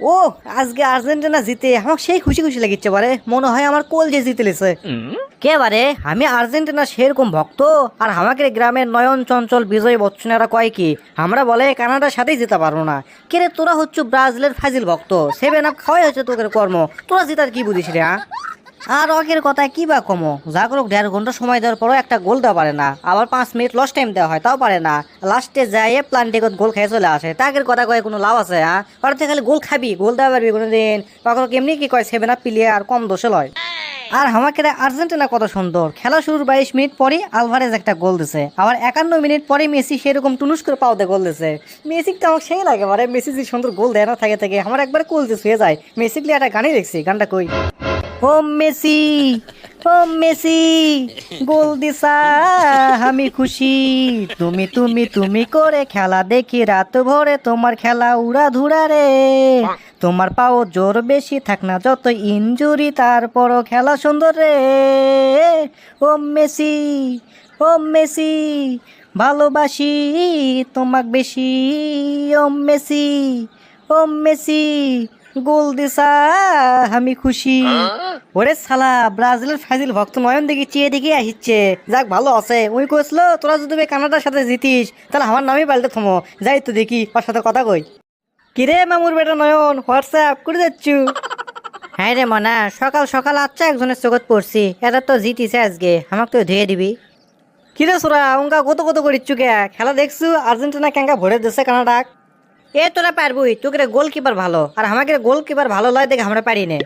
ও, আজকে আর্জেন্টিনা জিতে আমার সেই খুশি খুশি লাগিচ্ছে বারে। মনে হয় আমার কোল যে জিতে লেছে। কে বারে? আমি আর্জেন্টিনা সেরকম ভক্ত, আর আমাকে গ্রামের নয়ন চঞ্চল, বিজয় বচ্চনেরা কয় কি, আমরা বলে কানাডার সাথেই জিতে পারব না। কে রে, তোরা হচ্ছে ব্রাজিলের ফাজিল ভক্ত, সেভেন আপ খাওয়াই হচ্ছে তোদের কর্ম, তোরা জিতার কি বুঝিস রে হ্যাঁ আর অগের কথা কি বা কমো? যা করুক দেড় ঘণ্টা সময় দেওয়ার পরও একটা গোল দেওয়া পারে না। আবার পাঁচ মিনিট লস টাইম দেওয়া হয়, তাও পারে না। লাস্টে যায় প্লান্টিকত গোল খেয়ে চলে আসে। তাকের কথা কয়ে কোনো লাভ আছে হ্যাঁ? ওর খালি গোল খাবি, গোল দেওয়া পারবি কোনো দিন কখনো কেমনি কি কয় সেভেন আপ প্লেয়ার কম দোষে লয়। আর আমাকে আর্জেন্টিনা কত সুন্দর। খেলা শুরুর বাইশ মিনিট পরে আলভারেজ একটা গোল দিছে। আবার একান্ন মিনিট পরে মেসি সেরকম টুনুস করে পাওতে গোল দিছে। মেসি তো আমার সেই লাগে মানে মেসি যে সুন্দর গোল দেয় না, থাকে থাকে। আমার একবার কোল দিয়ে শুয়ে যায়। মেসি গিয়ে একটা গানই দেখছি গানটা কই? ও মেসি ও মেসি, গোল দিসা, আমি খুশি। তুমি তুমি তুমি করে খেলা দেখি রাত ভরে তোমার খেলা উড়া ধুরা রে। তোমার পাও জোর বেশি থাক না, যত ইনজুরি তারপরও খেলা সুন্দর রে। ও মেসি ও মেসি, ভালোবাসি তোমাক বেশি। ওম মেসি ওম মেসি গোল দিসা আমি খুশি। ওরে সালা ব্রাজিলের ফাজিল ভক্ত নয়ন দেখি চেয়ে দেখি আসছে যাক ভালো আছে। ওই কইছিল তোরা যদি কানাডার সাথে জিতিস তাহলে আমার নামই পাল্টে থমো। যাই তো দেখি ওর সাথে কথা কই। কিরে মামুর বেটা নয়ন হোয়াটসঅ্যাপ করে যাচ্ছু? হ্যাঁ রে মনা সকাল সকাল আচ্ছা একজনের চোখত পড়ছি। এটা তো জিতিছে আজকে আমাকে তো ধুয়ে দিবি। কিরে সোরা উঙ্কা কত কত করিচ্ছু কে? খেলা দেখছু আর্জেন্টিনা ক্যাঙ্কা ভরে দিছে কানাডাক? এ তোরা পারবই তোকে গোলকিপার ভালো। আর আমাকে গোলকিপার ভালো লয় দেখে আমরা পারি না।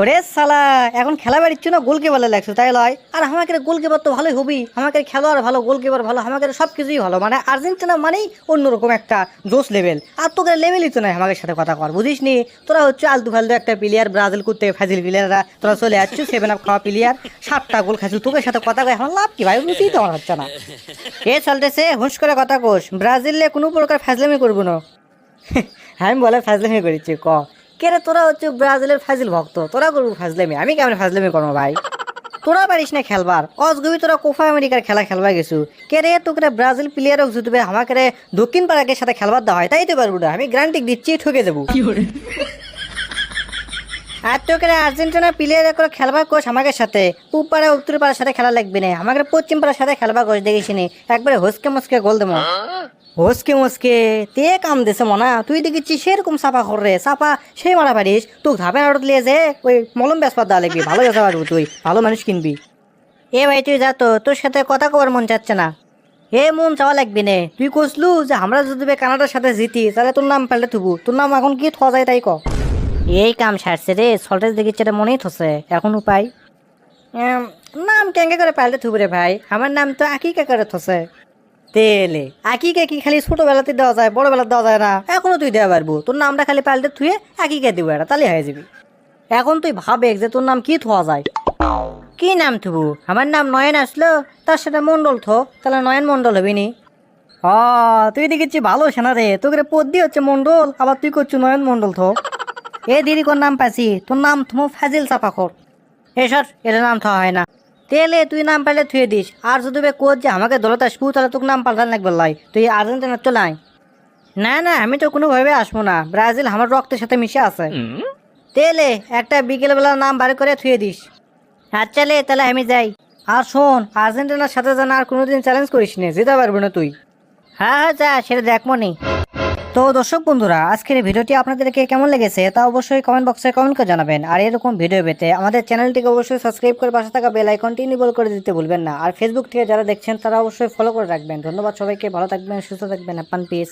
ওরে সালা এখন খেলা বাড়িচ্ছ না গোলকিপার লাগছে, তাই লয়। আর আমাকে গোলকিপার তো ভালোই হবি। আমাকে খেলোয়াড় ভালো গোলকিপার ভালো, আমাকে সব কিছুই ভালো। মানে আর্জেন্টিনা মানেই অন্যরকম একটা জোশ লেভেল আর তোকে লেভেলই তো নাই আমাদের সাথে কথা কর, বুঝিস নি? তোরা হচ্ছে আলতু ফালতু একটা প্লেয়ার ব্রাজিল করতে ফাজিল প্লেয়াররা তোরা চলে যাচ্ছ সেভেন আপ খাওয়া প্লেয়ার সাতটা গোল খাইছিল তোকে সাথে কথা কয় আমার লাভ কি ভাই? বুঝতেই তো আমার হচ্ছে না। এ চলতেছে হুঁশ করে কথা কোষ ব্রাজিলে কোনো প্রকার ফাজলামি করব না। আমি বলে ফাজলামি করেছি ক। কে রে তোরা হচ্ছে ব্রাজিলের ফাজিল ভক্ত তোরা করব ফাজলামি? আমি কেমন ফাজলামি করব ভাই? তোরা পারিস না খেলবার। অজগবি তোরা কোফা আমেরিকার খেলা খেলবা গেছু। কে রে তোকে ব্রাজিল প্লেয়ার হোক যদি আমাকে রে দক্ষিণ পাড়াকে সাথে খেলবার দেওয়া হয় তাই তো পারব না। আমি গ্রান্টিক দিচ্ছি ঠকে যাব। আর তোকে রে আর্জেন্টিনা প্লেয়ার করে খেলবা কোষ আমাকে সাথে। পূব পাড়া উত্তর পাড়ার সাথে খেলা লাগবে না। আমাকে পশ্চিম পাড়ার সাথে খেলবা কোষ দেখিস নি। একবারে হসকে মস্কে গোল দেবো। হসকে মস্কে। তে কাম দেছে মনা। তুই দেখিচ্ছি সেরকম সাফা কর রে। সাফা সেই মারা পারিস তুই ধাপে আড়ত লিয়ে যে ওই মলম বেসপাত দেওয়া লাগবি। ভালো বেসা পারব তুই। ভালো মানুষ কিনবি। এ ভাই, তুই যা তো। তোর সাথে কথা কবার মন চাচ্ছে না। এ মন চাওয়া লাগবি নে। তুই কসলু যে আমরা যদি কানাডার সাথে জিতি, তাহলে তোর নাম পাল্টে থুবু। তোর নাম এখন কি থা যায় তাই ক? এই কাম সারছে রে। সল্টেজ দেখিচ্ছে এটা মনেই থসে। এখন উপায়? নাম কেঙ্গে করে পাল্টে থুবু রে ভাই। আমার নাম তো আকিকা করে থসে। তেলে। আকিকে কি খালি ছোটবেলাতে দেওয়া যায় বড়বেলা দেওয়া যায় না। এখনও তুই দেওয়া পারব। তোর নামটা খালি পাল্টে থুয়ে আকিকে দিব এটা, তাহলে হয়ে যাবি। এখন তুই ভাবে যে তোর নাম কি থোয়া যায়। কি নাম থুবু? আমার নাম নয়ন আসলো, তার সাথে মন্ডল থো, তাহলে নয়ন মন্ডল হবি নি। ও তুই দেখেছি ভালো সেনা রে। তোকে পদ্দি হচ্ছে মন্ডল আবার তুই করছ নয়ন মন্ডল থো। এ দিদি কোন নাম পাইছি, তোর নাম থমো ফাজিল চাপাখর। এসর এটা নাম থা হয় না। তেলে তুই নাম পাইলে থুয়ে দিস। আর যদি বে কোচ যে আমাকে দলতে আসব তাহলে তোকে নাম পাল্টান লাগবে লাই। তুই আর্জেন্টিনার তো নাই না না আমি তো কোনোভাবে আসব না। ব্রাজিল আমার রক্তের সাথে মিশে আছে। তেলে একটা বিকেলবেলা নাম বার করে থুয়ে দিস। আচ্ছা লে তাহলে আমি যাই। আর শোন আর্জেন্টিনার সাথে যেন আর কোনোদিন চ্যালেঞ্জ করিস নে যেতে পারবি না তুই। হ্যাঁ হ্যাঁ যা সেটা দেখব নি তো দর্শক বন্ধুরা, আজকের ভিডিওটি আপনাদেরকে কেমন লেগেছে তা অবশ্যই কমেন্ট বক্সে কমেন্ট করে জানাবেন। আর এরকম ভিডিও পেতে আমাদের চ্যানেলটিকে অবশ্যই সাবস্ক্রাইব করে পাশে থাকা বেল আইকনটি ইনেবল করে দিতে ভুলবেন না। আর ফেসবুক থেকে যারা দেখছেন, তারা অবশ্যই ফলো করে রাখবেন। ধন্যবাদ সবাইকে, ভালো থাকবেন, সুস্থ থাকবেন। আপান পিস